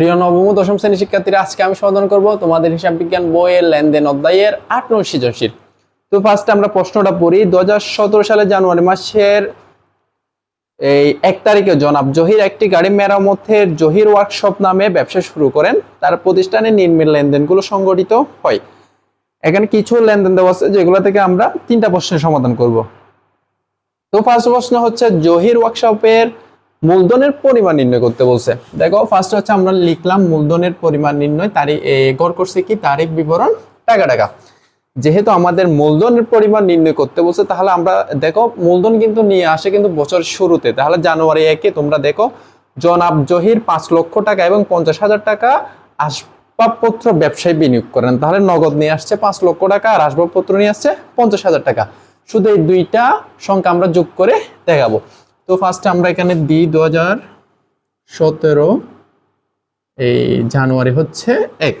প্রিয় নবম দশম শ্রেণির শিক্ষার্থীরা, আজকে আমি সমাধান করব তোমাদের হিসাব বিজ্ঞান বইয়ের লেনদেন অধ্যায়ের আট নং সৃজনশীল। তো ফার্স্টে আমরা প্রশ্নটা পড়ি। দু হাজার সতেরো সালে জানুয়ারি মাসের এই এক তারিখে জনাব জহির একটি গাড়ি মেরামতের জহির ওয়ার্কশপ নামে ব্যবসা শুরু করেন। তার প্রতিষ্ঠানে নির্মিত লেনদেনগুলো সংগঠিত হয়। এখানে কিছু লেনদেন দেওয়া আছে, যেগুলো থেকে আমরা তিনটা প্রশ্নের সমাধান করব। তো ফার্স্ট প্রশ্ন হচ্ছে, জহির ওয়ার্কশপের মূলধনের পরিমাণ নির্ণয় করতে বলছে। দেখো ফার্স্ট হচ্ছে আমরা লিখলাম মূলধনের পরিমাণ নির্ণয় তারিখ গড় করছে কি? তারিখ, বিবরণ, টাকা টাকা। যেহেতু আমাদের মূলধনের পরিমাণ নির্ণয় করতে বলছে, তাহলে আমরা, দেখো, মূলধন কিন্তু নিয়ে আসে কিন্তু বছর শুরুতে। তাহলে জানুয়ারি একে, তোমরা দেখো, জনাব জহির পাঁচ লক্ষ টাকা এবং পঞ্চাশ হাজার টাকা আসবাবপত্র ব্যবসায় বিনিয়োগ করেন। তাহলে নগদ নিয়ে আসছে পাঁচ লক্ষ টাকা আর আসবাবপত্র নিয়ে আসছে পঞ্চাশ হাজার টাকা। শুধু এই দুইটা সংখ্যা আমরা যোগ করে দেখাবো। তো ফার্স্টে আমরা এখানে দিই দু হাজার সতেরো, এই জানুয়ারি হচ্ছে এক।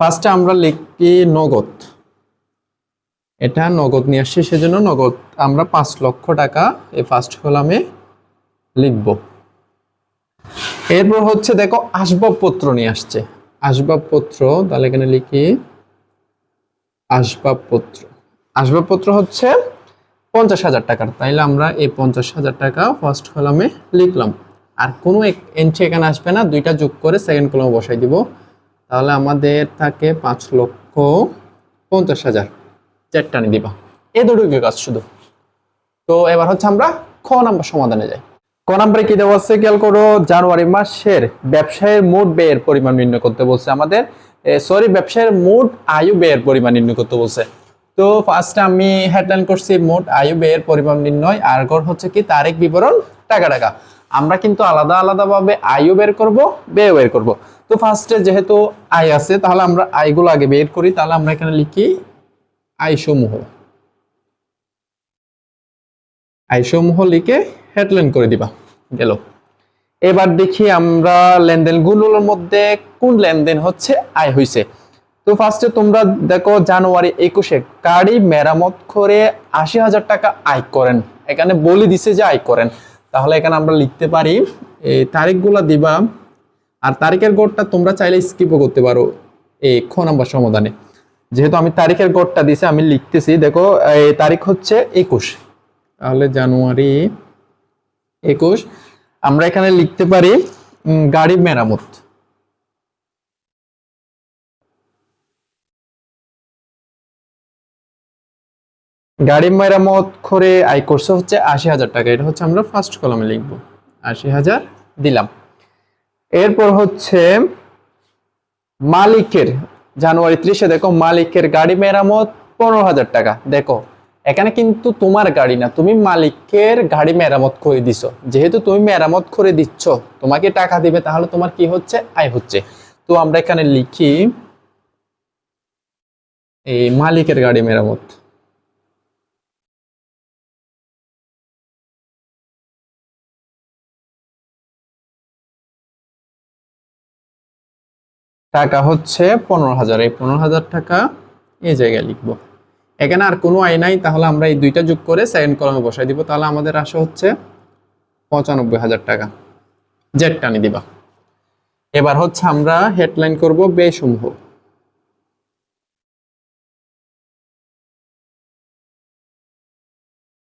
ফার্স্টে আমরা লিখি নগদ। এটা নগদ নিয়ে আসছি, সেজন্য নগদ আমরা পাঁচ লক্ষ টাকা এই ফার্স্ট কলামে লিখব। এরপর হচ্ছে দেখো আসবাবপত্র নিয়ে আসছে। আসবাবপত্র, তাহলে এখানে লিখি আসবাবপত্র। আসবাবপত্র হচ্ছে পঞ্চাশ হাজার টাকার। তাইলে আমরা এই পঞ্চাশ হাজার টাকা ফার্স্ট কলামে লিখলাম। আর কোনো এন্ট্রি এখানে আসবে না, দুইটা যোগ করে সেকেন্ড কলামে বসাই দিব। তাহলে আমাদের থাকে পাঁচ লক্ষ পঞ্চাশ হাজার। চারটা নিয়ে দিবা। এই দুটোকে কাজ শুধু। তো এবার হচ্ছে আমরা খ নাম্বার সমাধানে যাই। ক নাম্বারে কি দেওয়া আছে খেয়াল করো? জানুয়ারি মাসের ব্যবসায়ের মোট ব্যয়ের পরিমাণ নির্ণয় করতে বলছে আমাদের। সরি ব্যবসায়ের মোট আয়ু ব্যয়ের পরিমাণ নির্ণয় করতে বলছে। তো ফার্স্টে আমি হেডলাইন করছি মোট আয়ু, ব্যয়ের পরিমাণ নির্ণয়, আর গড় হচ্ছে কি তারিখ বিবরণ টাকা টাকা আমরা কিন্তু আলাদা আলাদা ভাবে আয়ু বের করব, ব্যয় বের করব। তো ফার্স্টে যেহেতু আয় আছে, তাহলে আমরা আয়গুলো আগে বের করি, তাহলে আমরা এখানে লিখি আয়সমূহ। আয়সমূহ লিখে হেডলাইন করে দিবা, গেল। এবার দেখি আমরা লেনদেনগুলোর মধ্যে কোন লেনদেন হচ্ছে, আয় হইছে। তো ফার্স্টে তোমরা দেখো জানুয়ারি একুশে গাড়ি মেরামত করে আশি হাজার টাকা আয় করেন। এখানে বলে দিছে যে আয় করেন। তাহলে এখানে আমরা লিখতে পারি এই তারিখগুলা দিবা আর তারিখের গড়টা তোমরা চাইলে স্কিপও করতে পারো এই খ নাম্বার সমাধানে। যেহেতু আমি তারিখের গড়টা দিছে, আমি লিখতেছি, দেখো এই তারিখ হচ্ছে একুশ। তাহলে জানুয়ারি একুশ, আমরা এখানে লিখতে পারি গাড়ি মেরামত। গাড়ি মেরামত করে আয় করছে হচ্ছে আশি হাজার টাকা। এটা হচ্ছে আমরা ফার্স্ট কলামে লিখব। আশি হাজার দিলাম। এরপর হচ্ছে মালিকের, জানুয়ারি ত্রিশে, দেখো মালিকের গাড়ি মেরামত পনেরো হাজার টাকা। দেখো, এখানে কিন্তু তোমার গাড়ি না, তুমি মালিকের গাড়ি মেরামত করে দিছো। যেহেতু তুমি মেরামত করে দিচ্ছ, তোমাকে টাকা দিবে, তাহলে তোমার কি হচ্ছে? আয় হচ্ছে। তো আমরা এখানে লিখি, এই মালিকের গাড়ি মেরামত টাকা হচ্ছে পনেরো হাজার। এই পনেরো হাজার টাকা এই জায়গায় লিখব। এখানে আর কোনো আয় নাই, তাহলে আমরা এই দুইটা যোগ করে সেকেন্ড কলমে বসাই দিব। তাহলে আমাদের আসে হচ্ছে পঁচানব্বই হাজার টাকা। জেড টানি দিবা। এবার হচ্ছে আমরা হেডলাইন করব ব্যয়সমূহ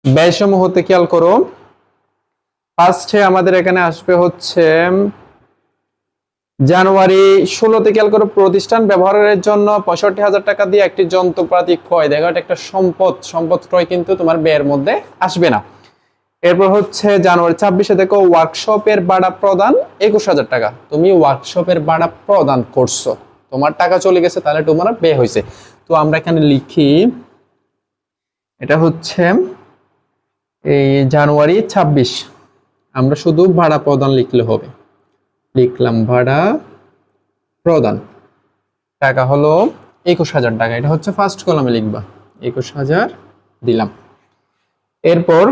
ব্যয়সমূহতে খেয়াল করো। ফার্স্টে আমাদের এখানে আসবে হচ্ছে জানুয়ারি ষোলোতে খেয়াল করো, প্রতিষ্ঠান ব্যবহারের জন্য পঁয়ষট্টি হাজার টাকা দিয়ে একটি যন্ত্রপাতি ক্রয় দেখো এটা একটা সম্পদ সম্পদ ক্রয় কিন্তু তোমার ব্যয়ের মধ্যে আসবে না। এরপর হচ্ছে জানুয়ারি ছাব্বিশে দেখো ওয়ার্কশপের ভাড়া প্রদান একুশ হাজার টাকা। তুমি ওয়ার্কশপের ভাড়া প্রদান করছ। তোমার টাকা চলে গেছে, তাহলে তোমার ব্যয় হয়েছে। তো আমরা এখানে লিখি, এটা হচ্ছে এই জানুয়ারি ছাব্বিশ। আমরা শুধু ভাড়া প্রদান লিখলে হবে। লিখলাম ভাড়া প্রদান। টাকা হলো একুশ হাজার টাকা। এটা হচ্ছে ফার্স্ট কলামে লিখবা। একুশ হাজার দিলাম। এরপর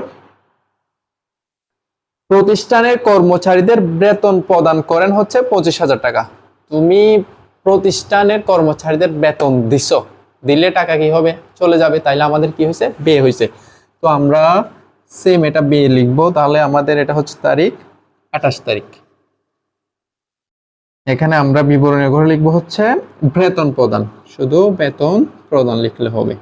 প্রতিষ্ঠানের কর্মচারীদের বেতন প্রদান করেন হচ্ছে পঁচিশ হাজার টাকা। তুমি প্রতিষ্ঠানের কর্মচারীদের বেতন দিছ। দিলে টাকা কি হবে? চলে যাবে। তাইলে আমাদের কি হয়েছে? বিয়ে হয়েছে। তো আমরা সেম এটা বিয়ে লিখব। তাহলে আমাদের এটা হচ্ছে তারিখ আঠাশ তারিখ। এখানে আমরা বিবরণের ঘরে লিখব হচ্ছে বেতন প্রদান। শুধু বেতন প্রদান লিখলে হবে।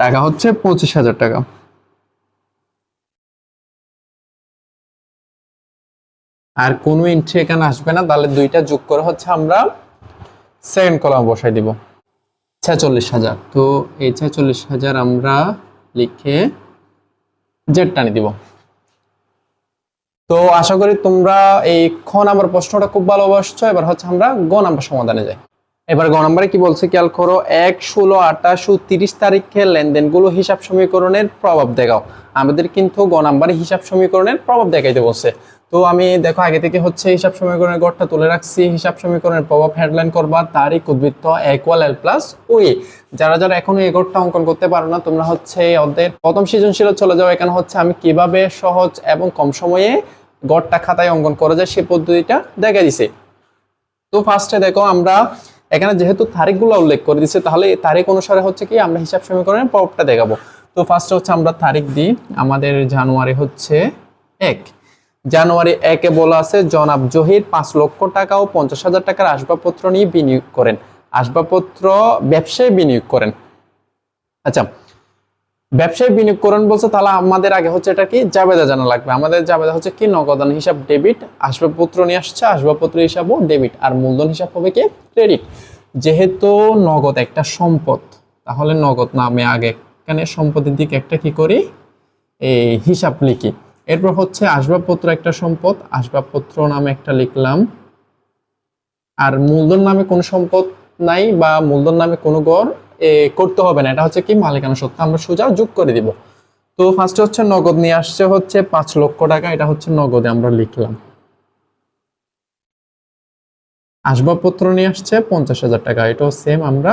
টাকা হচ্ছে পঁচিশ হাজার টাকা। আর কোনো এন্ট্রি এখানে আসবে না, তাহলে দুইটা যোগ করে হচ্ছে আমরা সেকেন্ড কলাম বসাই দিব। ছেচল্লিশ হাজার। তো এই ছেচল্লিশ হাজার আমরা লিখে জেড টানি দিব। তো আশা করি তোমরা এই খ নাম্বার প্রশ্নটা খুব ভালোবাসছো। এবার হচ্ছে আমরা গ নাম্বার সমাধানে যাই। এবার গ নাম্বারে কি বলছে খেয়াল করো, এক, ষোলো, আঠাশ ও তিরিশ তারিখে লেনদেনগুলো হিসাব সমীকরণের প্রভাব দেখাও। আমাদের কিন্তু গ নাম্বারে হিসাব সমীকরণের প্রভাব দেখাইতে বলছে। তো আমি দেখো, আগে থেকে হচ্ছে হিসাব সমীকরণের গড়টা তুলে রাখছি। হিসাব সমীকরণের প্রভাব হেডলাইন করবা, তারিখ, উদ্বৃত্ত ইকুয়াল এল প্লাস ওই যারা যারা এখনও এই গড়টা অঙ্কন করতে পারো না, তোমরা হচ্ছে অধ্যায়ের প্রথম সৃজনশীল চলে যাও। এখানে হচ্ছে আমি কীভাবে সহজ এবং কম সময়ে গড়টা খাতায় অঙ্কন করা যায় সেই পদ্ধতিটা দেখা দিছে। তো ফার্স্টে দেখো আমরা এখানে যেহেতু তারিখগুলো উল্লেখ করে দিচ্ছে তাহলে তারিখ অনুসারে হচ্ছে কি আমরা হিসাব সমীকরণের প্রভাবটা দেখাবো। তো ফার্স্টে হচ্ছে আমরা তারিখ দিই, আমাদের জানুয়ারি হচ্ছে এক। জানুয়ারি একে বলা আছে, জনাব জহির পাঁচ লক্ষ টাকা ও পঞ্চাশ হাজার টাকার আসবাবপত্র নিয়ে বিনিয়োগ করেন। আসবাবপত্র ব্যবসায় বিনিয়োগ করেন। আচ্ছা ব্যবসায় বিনিয়োগ করেন বলছে, তাহলে আমাদের আগে হচ্ছে এটা কি? জাবেদা জানা লাগবে। আমাদের জাবেদা হচ্ছে কি? নগদান হিসাব ডেবিট, আসবাবপত্র নিয়ে আসছে আসবাবপত্র হিসাবও ডেবিট। আর মূলধন হিসাব হবে কি? ক্রেডিট। যেহেতু নগদ একটা সম্পদ, তাহলে নগদ নামে আগে। এখানে সম্পদের দিকে একটা কি করি? এই হিসাব লিখি। এরপর হচ্ছে আসবাবপত্র একটা সম্পদ, আসবাবপত্র নামে একটা লিখলাম। আর মূলধন নামে কোনো সম্পদ নাই বা মূলধন নামে কোনো গড় করতে হবে না। এটা হচ্ছে কি মালিকানা সত্ত্ব আমরা সোজা যোগ করে দিব। তো ফার্স্টে হচ্ছে নগদ, নিয়ে আসছে হচ্ছে পাঁচ লক্ষ টাকা। এটা হচ্ছে নগদে আমরা লিখলাম। আসবাবপত্র নিয়ে আসছে পঞ্চাশ হাজার টাকা। এটাও সেম আমরা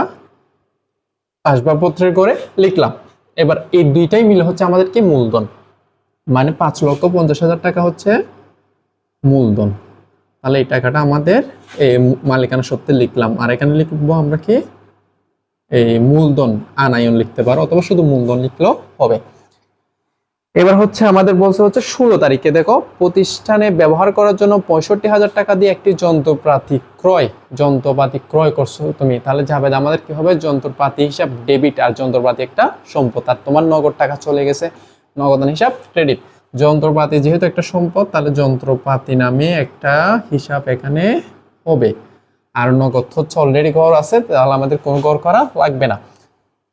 আসবাবপত্রের করে লিখলাম। এবার এই দুইটাই মিলে হচ্ছে আমাদের কি মূলধন? মানে পাঁচ লক্ষ পঞ্চাশ হাজার টাকা হচ্ছে মূলধন। তাহলে এই টাকাটা আমাদের এই মালিকানা সত্ত্বে লিখলাম। আর এখানে লিখব আমরা কি এই মূলধন আনায়ন লিখতে পারো, অথবা শুধু মূলধন লিখলেও হবে। এবার হচ্ছে আমাদের বলছে হচ্ছে ষোলো তারিখে দেখো, প্রতিষ্ঠানে ব্যবহার করার জন্য পঁয়ষট্টি হাজার টাকা দিয়ে একটি যন্ত্রপাতি ক্রয় যন্ত্রপাতি ক্রয় করছ তুমি, তাহলে যাবে আমাদের কি হবে? যন্ত্রপাতি হিসাব ডেবিট আর যন্ত্রপাতি একটা সম্পদ। আর তোমার নগদ টাকা চলে গেছে নগদান হিসাব ক্রেডিট। যন্ত্রপাতি যেহেতু একটা সম্পদ, তাহলে যন্ত্রপাতি নামে একটা হিসাব এখানে হবে। আর নগদ হচ্ছে অলরেডি ঘর আছে, তাহলে আমাদের কোনো ঘর করা লাগবে না।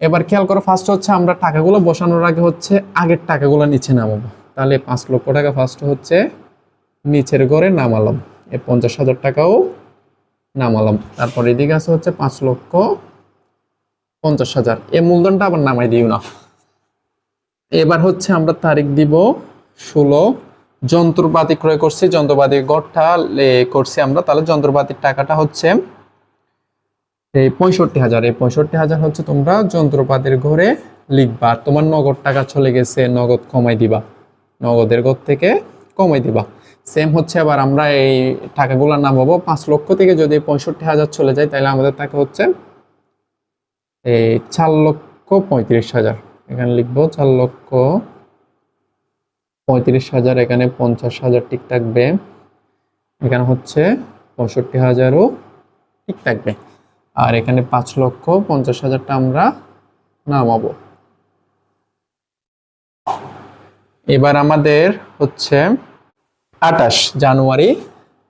এবার খেয়াল করো ফার্স্ট হচ্ছে আমরা টাকাগুলো বসানোর আগে হচ্ছে আগের টাকাগুলো নিচে নামাবো। তাহলে পাঁচ লক্ষ টাকা ফার্স্ট হচ্ছে নিচের ঘরে নামালাম। এ পঞ্চাশ হাজার টাকাও নামালাম। তারপর এদিকে আছে হচ্ছে পাঁচ লক্ষ পঞ্চাশ হাজার। এ মূলধনটা আবার নামাই দিও না। এবার হচ্ছে আমরা তারিখ দিব ষোলো যন্ত্রপাতি ক্রয় করছি, যন্ত্রপাতি গড়টা করছি আমরা। তাহলে যন্ত্রপাতির টাকাটা হচ্ছে এই পঁয়ষট্টি হাজার। এই পঁয়ষট্টি হাজার হচ্ছে তোমরা যন্ত্রপাতির ঘরে লিখবা। আর তোমার নগদ টাকা চলে গেছে, নগদ কমাই দিবা। নগদের ঘর থেকে কমাই দিবা। সেম হচ্ছে আবার আমরা এই টাকাগুলো নামাবো পাঁচ লক্ষ থেকে যদি পঁয়ষট্টি হাজার চলে যায়, তাহলে আমাদের টাকা হচ্ছে এই চার লক্ষ পঁয়ত্রিশ হাজার। এখানে লিখব চার লক্ষ পঁয়ত্রিশ হাজার, এখানে পঞ্চাশ হাজার ঠিক থাকবে। এখানে হচ্ছে পঁয়ষট্টি হাজারও ঠিক থাকবে। আর এখানে পাঁচ লক্ষ পঞ্চাশ হাজারটা আমরা নামাবো। এবার আমাদের হচ্ছে আঠাশ জানুয়ারি।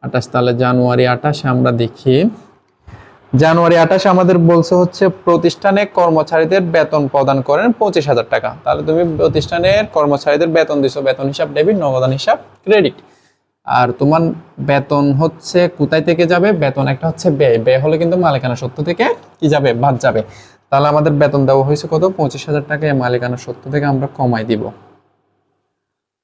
আঠাশ তাহলে জানুয়ারি আঠাশে আমরা দেখি। জানুয়ারি আঠাশে আমাদের বলছে হচ্ছে প্রতিষ্ঠানে কর্মচারীদের বেতন প্রদান করেন পঁচিশ হাজার টাকা। তাহলে তুমি প্রতিষ্ঠানের কর্মচারীদের বেতন দিছো, বেতন হিসাব ডেবিট, নগদান হিসাব, ক্রেডিট। আর তোমার বেতন হচ্ছে কোথায় থেকে যাবে? বেতন একটা হচ্ছে ব্যয়। ব্যয় হলে কিন্তু মালিকানা সত্য থেকে কি যাবে? বাদ যাবে। তাহলে আমাদের বেতন দেওয়া হয়েছে কত? পঁচিশ হাজার টাকা। মালিকানা সত্য থেকে আমরা কমাই দিব।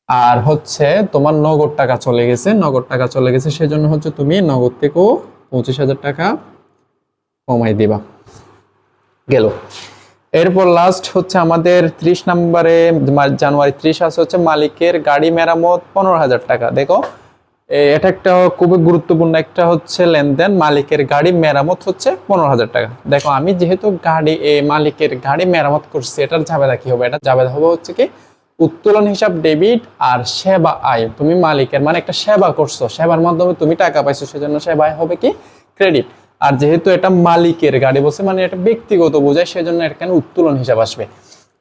আর হচ্ছে তোমার নগদ টাকা চলে গেছে। নগদ টাকা চলে গেছে, সেজন্য হচ্ছে তুমি নগদ থেকেও পঁচিশ হাজার টাকা কমাই দিবা। গেল। এরপর লাস্ট হচ্ছে আমাদের ত্রিশ নম্বরে জানুয়ারি ত্রিশ আছে হচ্ছে মালিকের গাড়ি মেরামত পনেরো হাজার টাকা। দেখো এটা একটা খুবই গুরুত্বপূর্ণ একটা হচ্ছে লেনদেন, মালিকের গাড়ি মেরামত হচ্ছে পনেরো হাজার টাকা। দেখো, আমি যেহেতু গাড়ি মালিকের গাড়ি মেরামত করছি, এটার জাবেদা কি হবে? এটা জাবেদা হবে হচ্ছে কি, উত্তোলন হিসাব ডেবিট আর সেবা আয়। তুমি মালিকের মানে একটা সেবা করছ, সেবার মাধ্যমে তুমি টাকা পাইছো, সেজন্য সেবা আয় হবে কি ক্রেডিট আর যেহেতু এটা মালিকের গাড়ি বলছে মানে এটা ব্যক্তিগত বোঝায়, সেজন্য এখানে উত্তোলন হিসাব আসবে?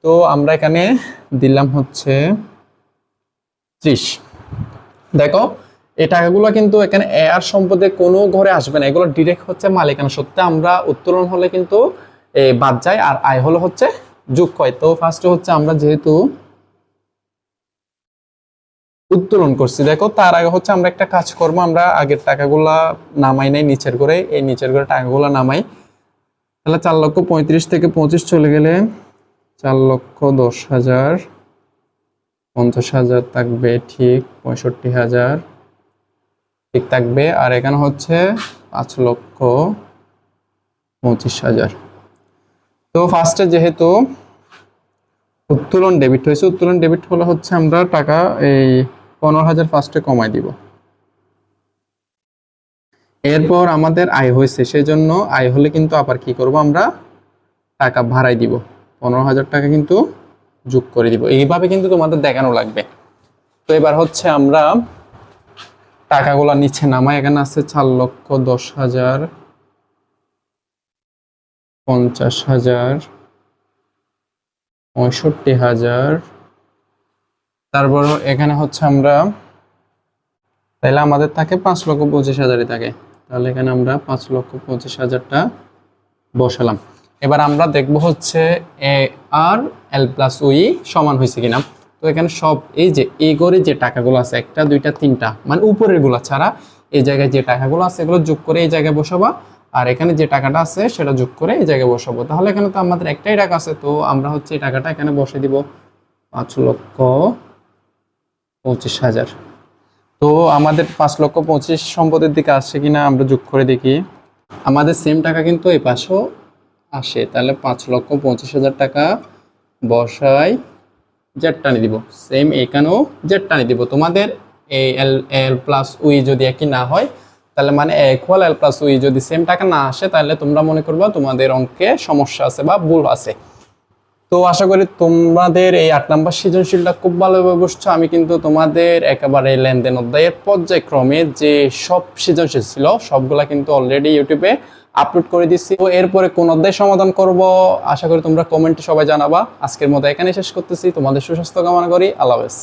তো আমরা এখানে দিলাম হচ্ছে ত্রিশ। দেখো, এই টাকাগুলো কিন্তু এখানে এয়ার সম্পদে কোনো ঘরে আসবে না। এগুলো ডিরেক্ট হচ্ছে মালিকানা সত্ত্বে। আমরা উত্তোলন হলে কিন্তু বাদ যায়, আর আয় হলো হচ্ছে যোগ হয়। তো ফার্স্টে হচ্ছে আমরা যেহেতু উত্তোলন করছি। দেখো, তার আগে হচ্ছে আমরা একটা কাজ করব, আমরা আগের টাকাগুলা নামাই নাই নিচের করে, এই নিচের করে টাকাগুলা নামাই। তাহলে চার লক্ষ পঁয়ত্রিশ থেকে পঁচিশ চলে গেলে চার লক্ষ দশ হাজার, পঞ্চাশ হাজার থাকবে, ঠিক পঁয়ষট্টি হাজার, ঠিক থাকবে। আর এখানে হচ্ছে পাঁচ লক্ষ পঁচিশ হাজার। তো ফার্স্টে যেহেতু উত্তোলন ডেবিট হয়েছে, উত্তোলন ডেবিট হলে হচ্ছে আমরা টাকা এই পনেরো হাজার ফার্স্টে কমাই দিব। এরপর আমাদের আয় হয়েছে, সেজন্য আয় হলে কিন্তু আবার কি করব আমরা? টাকা ভাড়াই দিব। পনেরো হাজার টাকা কিন্তু যোগ করে দিব। এইভাবে কিন্তু তোমাদের দেখানো লাগবে। তো এবার হচ্ছে আমরা টাকাগুলো নিচে নামাই। এখানে আছে চার লক্ষ দশ হাজার, পঞ্চাশ হাজার, পঁয়ষট্টি হাজার তারপর এখানে হচ্ছে আমরা তাহলে আমাদের থাকে পাঁচ লক্ষ পঁচিশ হাজারই থাকে। তাহলে এখানে আমরা পাঁচ লক্ষ পঁচিশ হাজারটা বসালাম। এবার আমরা দেখব হচ্ছে এ আর এল প্লাস উই সমান হয়েছে কিনা। তো এখানে সব এই যে এই করে যে টাকাগুলো আছে, একটা, দুইটা, তিনটা মানে উপরেরগুলা ছাড়া এই জায়গায় যে টাকাগুলো আছে, এগুলো যোগ করে এই জায়গায় বসাবা। আর এখানে যে টাকাটা আছে, সেটা যোগ করে এই জায়গায় বসাবো। তাহলে এখানে তো আমাদের একটাই টাকা আছে, তো আমরা হচ্ছে এই টাকাটা এখানে বসে দিব। পাঁচ লক্ষ পঁচিশ হাজার। তো আমাদের পাঁচ লক্ষ পঁচিশ সম্পদের দিকে আসছে কিনা আমরা যোগ করে দেখি। আমাদের সেম টাকা কিন্তু এই পাশেও আসে। তাহলে পাঁচ লক্ষ পঁচিশ হাজার টাকা বসাই জেড টানি দিব। সেম এখানেও জেড টানি দিব। তোমাদের এই এল এল প্লাস উই যদি একই না হয়, তাহলে মানে ইকুয়াল এল প্লাস উই যদি সেম টাকা না আসে, তাহলে তোমরা মনে করবা তোমাদের অঙ্কে সমস্যা আছে বা ভুল আছে। তো আশা করি তোমাদের এই আট নাম্বার সৃজনশীলটা খুব ভালোভাবে বুঝছ। আমি কিন্তু তোমাদের একেবারে লেনদেন অধ্যায়ের পর্যায়ক্রমে যে সব সৃজনশীল ছিল, সবগুলা কিন্তু অলরেডি ইউটিউবে আপলোড করে দিচ্ছি তো এরপরে কোন অধ্যায় সমাধান করব, আশা করি তোমরা কমেন্টে সবাই জানাবা। আজকের মতো এখানে শেষ করতেছি। তোমাদের সুস্বাস্থ্য কামনা করি। আল্লাহ হাফেজ।